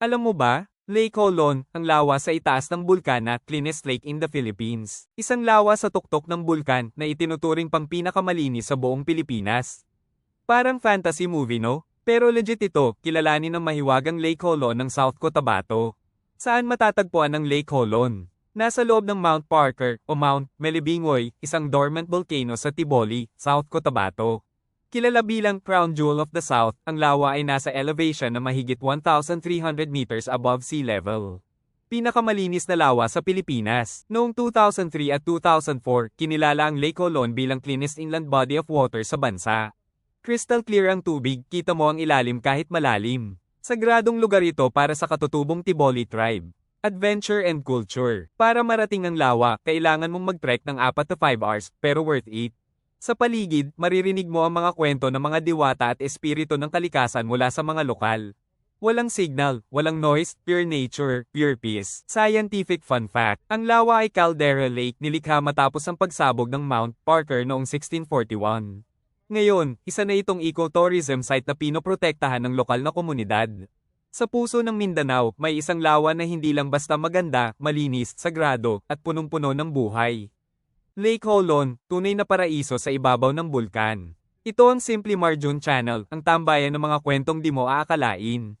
Alam mo ba, Lake Holon, ang lawa sa itaas ng bulkan na cleanest lake in the Philippines. Isang lawa sa tuktok ng bulkan na itinuturing pang pinakamalinis sa buong Pilipinas. Parang fantasy movie no? Pero legit ito, kilalanin ng mahiwagang Lake Holon ng South Cotabato. Saan matatagpuan ang Lake Holon? Nasa loob ng Mount Parker o Mount Melibingoy, isang dormant volcano sa Tiboli, South Cotabato. Kilala bilang Crown Jewel of the South, ang lawa ay nasa elevation na mahigit 1,300 meters above sea level. Pinakamalinis na lawa sa Pilipinas. Noong 2003 at 2004, kinilala ang Lake Holon bilang cleanest inland body of water sa bansa. Crystal clear ang tubig, kita mo ang ilalim kahit malalim. Sagradong lugar ito para sa katutubong Tiboli tribe. Adventure and culture. Para marating ang lawa, kailangan mong mag-trek ng 4 to 5 hours, pero worth it. Sa paligid, maririnig mo ang mga kwento ng mga diwata at espiritu ng kalikasan mula sa mga lokal. Walang signal, walang noise, pure nature, pure peace. Scientific fun fact, ang lawa ay Caldera Lake nilikha matapos ang pagsabog ng Mount Parker noong 1641. Ngayon, isa na itong ecotourism site na pinoprotektahan ng lokal na komunidad. Sa puso ng Mindanao, may isang lawa na hindi lang basta maganda, malinis, sagrado, at punong-puno ng buhay. Lake Holon, tunay na paraiso sa ibabaw ng bulkan. Ito ang Simply Marjun Channel, ang tambayan ng mga kwentong di mo aakalain.